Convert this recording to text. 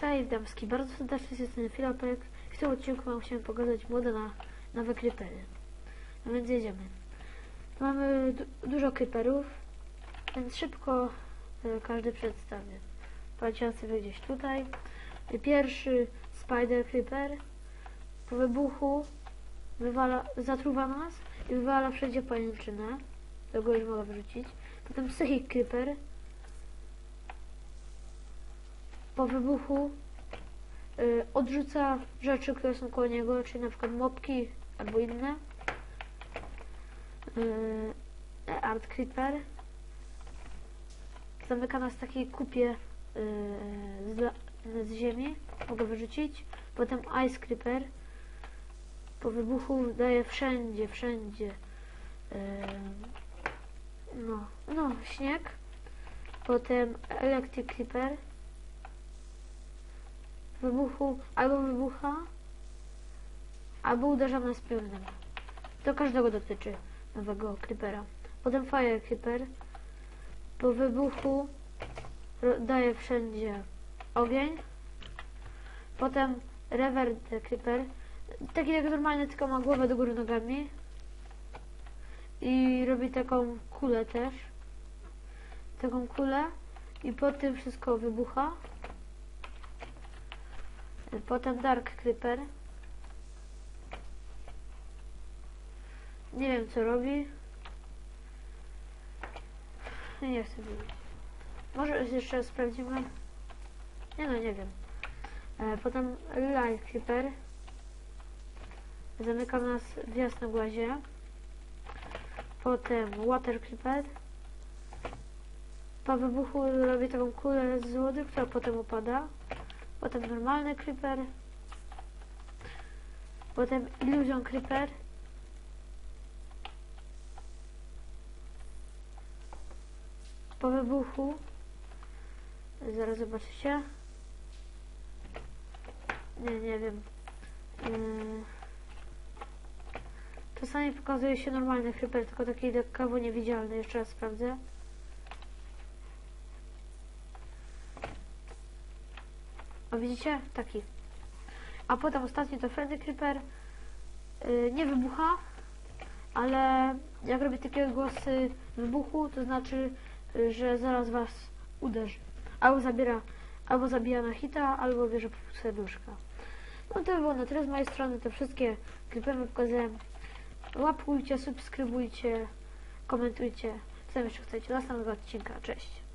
Cześć damski, bardzo serdecznie jestem Filopek. W tym odcinku wam chciałem pokazać modę na nowe creepery. No więc jedziemy. Tu mamy du dużo creeperów, więc szybko e, każdy przedstawię. Poleciałem sobie gdzieś tutaj. Pierwszy Spider Creeper po wybuchu wywala, zatruwa nas i wywala wszędzie pajęczynę. Tego już mogę wyrzucić. Potem Psychic Creeper po wybuchu y, odrzuca rzeczy, które są koło niego, czyli na przykład mopki albo inne. Y, Art Creeper zamyka nas w takiej kupie y, z, z ziemi, mogę wyrzucić. Potem Ice Creeper po wybuchu daje wszędzie, wszędzie y, no, no, śnieg. Potem Electric Creeper wybuchu albo wybucha, albo uderza nas pionem. To każdego dotyczy nowego creepera. Potem Fire Creeper po wybuchu daje wszędzie ogień. Potem Rever Creeper taki jak normalny, tylko ma głowę do góry nogami i robi taką kulę też. Taką kulę i po tym wszystko wybucha. Potem Dark Creeper. Nie wiem co robi. Nie chcę wiedzieć. Może jeszcze sprawdzimy. Nie no, nie wiem. E, potem Light Creeper. Zamyka nas w jasnogłazie. Potem Water Creeper. Po wybuchu robi taką kulę z wody, która potem upada. Potem normalny creeper. Potem illusion creeper. Po wybuchu. Zaraz zobaczycie. Nie, nie wiem. Yy. Czasami pokazuje się normalny creeper, tylko taki lekkawo niewidzialny. Jeszcze raz sprawdzę. O widzicie? Taki. A potem ostatni to Freddy Creeper. Yy, nie wybucha, ale jak robi takie głosy wybuchu, to znaczy, y, że zaraz was uderzy. Albo zabiera, albo zabija na hita, albo bierze serduszka. No to by było na tyle z mojej strony. Te wszystkie creepery pokazałem. Łapkujcie, subskrybujcie, komentujcie. Co jeszcze chcecie. Do następnego odcinka. Cześć.